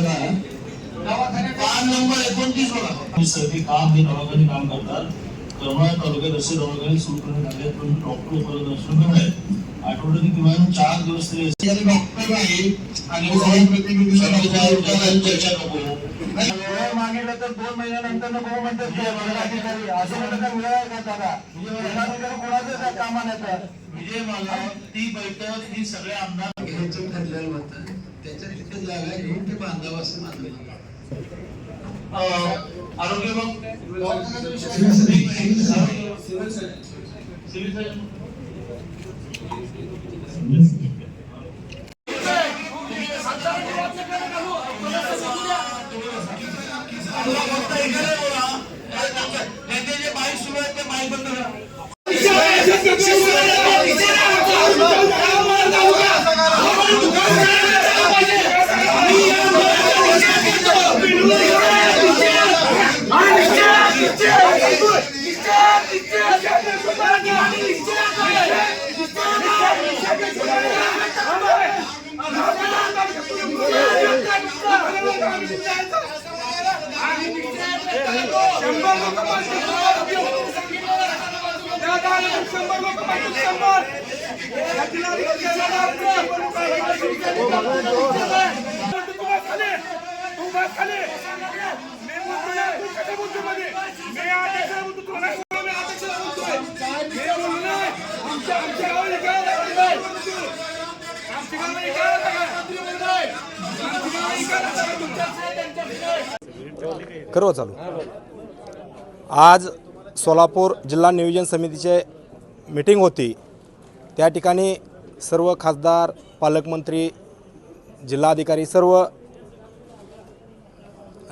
करा पान नंबर एकोणतीस बघा साठी काम हे दवाखाने काम करतात करमाळा तालुक्यात असे दवाखाने सुरू करण्यात आले परंतु डॉक्टर उपलब्ध किमान चार दिवस तरी याच्यात डॉक्टर आहे आणि काही प्रतिनिधी सभासदांनी चर्चा नको वेळ मागितलं तर दोन महिन्यानंतर नको म्हणतात ते. जिल्हाधिकारी असं म्हणतात का वेळ आहे का दादा? कोणाचं विजय मला ती बैठक ही सगळे आमदार घ्यायचं ठरलेलं होतं. त्याच्या जागा घेऊन ते बांधावं असं. अं, आरोग्य मग सिव्हिल सर्जन. करो चालू. आज सोलापूर जिल्हा नियोजन समितीचे मीटिंग होती. त्या ठिकाणी सर्व खासदार पालकमंत्री जिल्हाधिकारी सर्व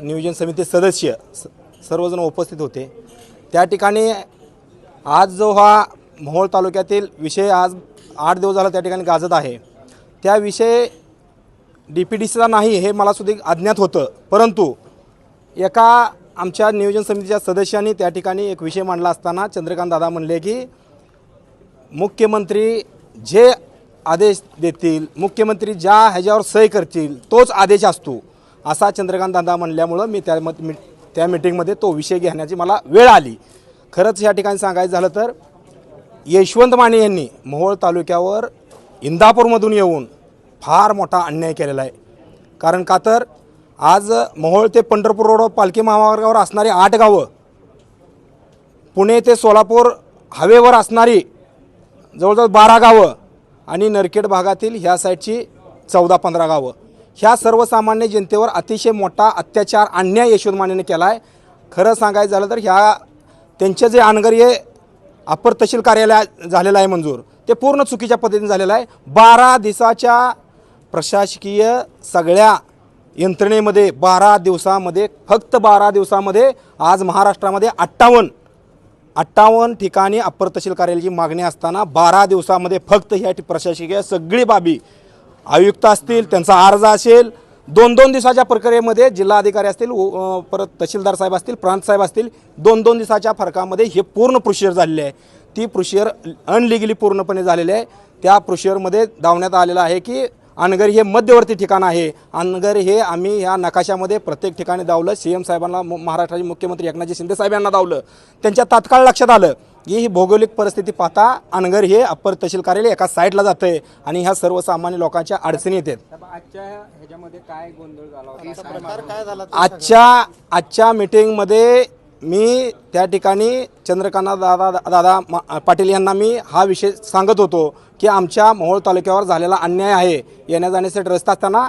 नियोजन समिती सदस्य स सर्वजण उपस्थित होते. त्या ठिकाणी आज जो हा मोहोळ तालुक्यातील विषय आज आठ दिवस झाला त्या ठिकाणी गाजत आहे. त्या विषय डी पी डी सीचा नाही हे मला सुद्धा अज्ञात होतं. परंतु एका आमच्या नियोजन समितीच्या सदस्यांनी त्या ठिकाणी एक विषय मांडला असताना चंद्रकांत दादा म्हणले की मुख्यमंत्री जे आदेश देतील मुख्यमंत्री ज्या ह्याच्यावर सही करतील तोच आदेश असतो असा चंद्रकांत दादा म्हणल्यामुळं मी त्या मत मी त्या मिटिंगमध्ये तो विषय घेण्याची मला वेळ आली. खरंच या ठिकाणी सांगायचं झालं तर यशवंत माने यांनी मोहोळ तालुक्यावर इंदापूरमधून येऊन फार मोठा अन्याय केलेला आहे. कारण का तर आज मोहोळ ते पंढरपूर रोड पालखी महामार्गावर असणारी आठ गावं पुणे ते सोलापूर हवेवर असणारी जवळजवळ बारा गावं आणि नरखेड भागातील ह्या साईडची चौदा पंधरा गावं. ह्या सर्वसामान्य जनतेवर अतिशय मोठा अत्याचार अन्याय यशवंत मानेने केला आहे खरं सांगायचं झालं तर ह्या त्यांचे जे अनगर्य अप्पर तहसील कार्यालय झालेलं आहे मंजूर ते पूर्ण चुकीच्या पद्धतीने झालेलं आहे. बारा दिवसाच्या प्रशासकीय सगळ्या यंत्रणेमध्ये बारा दिवसामध्ये फक्त बारा दिवसामध्ये आज महाराष्ट्रामध्ये अठ्ठावन्न अठ्ठावन्न ठिकाणी अप्पर तहसील कार्यालयाची मागणी असताना बारा दिवसामध्ये फक्त ह्या प्रशासकीय सगळी बाबी आयुक्त असतील त्यांचा अर्ज असेल दोन दोन दिवसाच्या प्रक्रियेमध्ये जिल्हाधिकारी असतील उ- परत तहसीलदार साहेब असतील प्रांत साहेब असतील दोन दोन दिवसाच्या फरकामध्ये हे पूर्ण प्रोसिजर झालेले आहे. ती प्रोसिजर अनलिगली पूर्णपणे झालेली आहे. त्या प्रोसिजरमध्ये दावण्यात आलेलं आहे की अनगर हे मध्यवर्ती ठिकाण आहे. अनगर हे आम्ही ह्या नकाशामध्ये प्रत्येक ठिकाणी दावलं सी एम साहेबांना मु- महाराष्ट्राचे मुख्यमंत्री एकनाथजी शिंदे साहेब यांना दावलं त्यांच्या तात्काळ लक्षात आलं की ही भौगोलिक परिस्थिती पाहता अनगर हे अप्पर तहसील कार्यालय एका साईडला जातं आहे आणि ह्या सर्वसामान्य लोकांच्या अडचणी येतात. आजच्या ह्याच्यामध्ये काय गोंधळ झाला होता? आजच्या आजच्या मीटिंगमध्ये मी त्या ठिकाणी चंद्रकांत दादा दादा मा- पाटील यांना मी हा विषय सांगत होतो की आमच्या मोहोळ तालुक्यावर झालेला अन्याय आहे. येण्या जाण्यासाठी रस्ता असताना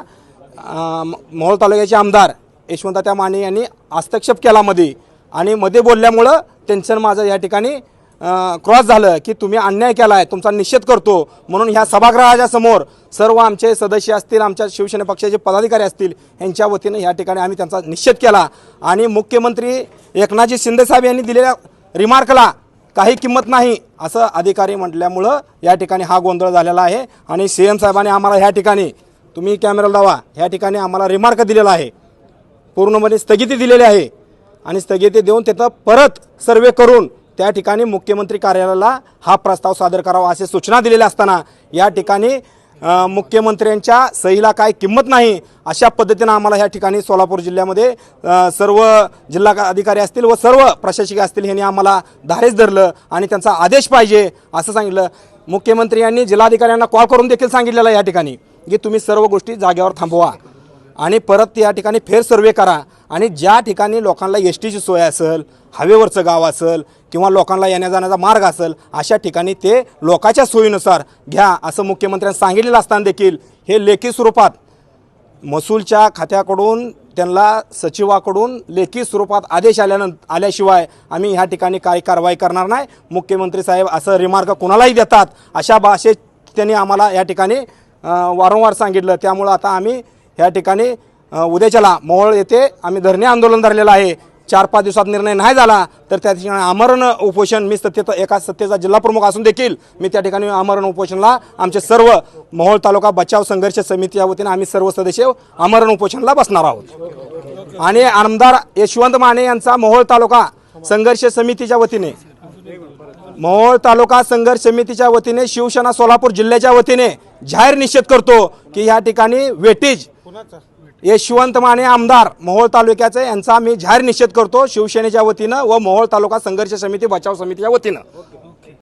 मोहोळ तालुक्याचे आमदार यशवंत माने यांनी हस्तक्षेप केला मध्ये आणि मध्ये बोलल्यामुळं टेन्शन माझं या ठिकाणी क्रॉस झालं की तुम्ही अन्याय केला आहे तुमचा निषेध करतो. म्हणून ह्या सभागृहाच्या समोर सर्व आमचे सदस्य असतील आमच्या शिवसेना पक्षाचे पदाधिकारी असतील यांच्या वतीनं ह्या ठिकाणी आम्ही त्यांचा निषेध केला. आणि मुख्यमंत्री एकनाथजी शिंदेसाहेब यांनी दिलेल्या रिमार्कला काही किंमत नाही असं अधिकारी म्हटल्यामुळं या ठिकाणी हा गोंधळ झालेला आहे. आणि सी एम साहेबांनी आम्हाला ह्या ठिकाणी तुम्ही कॅमेरा लावा ह्या ठिकाणी आम्हाला रिमार्क दिलेला आहे. पूर्णपणे स्थगिती दिलेली आहे. आणि स्थगिती देऊन तिथं परत सर्वे करून त्या ठिकाणी मुख्यमंत्री कार्यालयाला हा प्रस्ताव सादर करावा असे सूचना दिलेल्या असताना या ठिकाणी मुख्यमंत्र्यांच्या सहीला काय किंमत नाही अशा पद्धतीनं आम्हाला ह्या ठिकाणी सोलापूर जिल्ह्यामध्ये सर्व जिल्हा अधिकारी असतील व सर्व प्रशासकीय असतील ह्यांनी आम्हाला धारेच धरलं आणि त्यांचा आदेश पाहिजे असं सांगितलं. मुख्यमंत्री यांनी जिल्हाधिकाऱ्यांना कॉल करून देखील सांगितलेलं या ठिकाणी की तुम्ही सर्व गोष्टी जागेवर थांबवा आणि परत या ठिकाणी फेर सर्वे करा आणि ज्या ठिकाणी लोकांना एस टीची सोय असेल हवेवरचं गाव असेल किंवा लोकांना येण्या जाण्याचा मार्ग असेल अशा ठिकाणी ते लोकाच्या सोयीनुसार घ्या असं मुख्यमंत्र्यांनी सांगितलेलं असताना देखील हे लेखी स्वरूपात महसूलच्या खात्याकडून त्यांना सचिवाकडून लेखी स्वरूपात आदेश आल्यानंतर आल्याशिवाय आम्ही ह्या ठिकाणी काही कारवाई करणार नाही. मुख्यमंत्री साहेब असं रिमार्क कोणालाही देतात अशा भाषेत त्यांनी आम्हाला या ठिकाणी वारंवार सांगितलं. त्यामुळं आता आम्ही ह्या ठिकाणी उद्याच्याला मोहोळ येथे आम्ही धरणे आंदोलन धरलेलं आहे. चार पाच दिवसात निर्णय नाही झाला तर त्या ठिकाणी आमरण उपोषण मी सत्तेत एका सत्तेचा जिल्हा प्रमुख असून देखील मी त्या ठिकाणी आमरण उपोषणला आमचे सर्व मोहोळ तालुका बचाव संघर्ष समितीच्या वतीने आम्ही सर्व सदस्य आमरण उपोषणला बसणार आहोत. आणि आमदार यशवंत माने यांचा मोहोळ तालुका संघर्ष समितीच्या वतीने मोहोळ तालुका संघर्ष समितीच्या वतीने शिवसेना सोलापूर जिल्ह्याच्या वतीने जाहीर निषेध करतो की या ठिकाणी वेटेज यशवंत माने आमदार मोहोळ तालुक्याचे यांचा मी जाहीर निषेध करतो शिवसेनेच्या वतीनं व मोहोळ तालुका संघर्ष समिती बचाव समितीच्या वतीनं.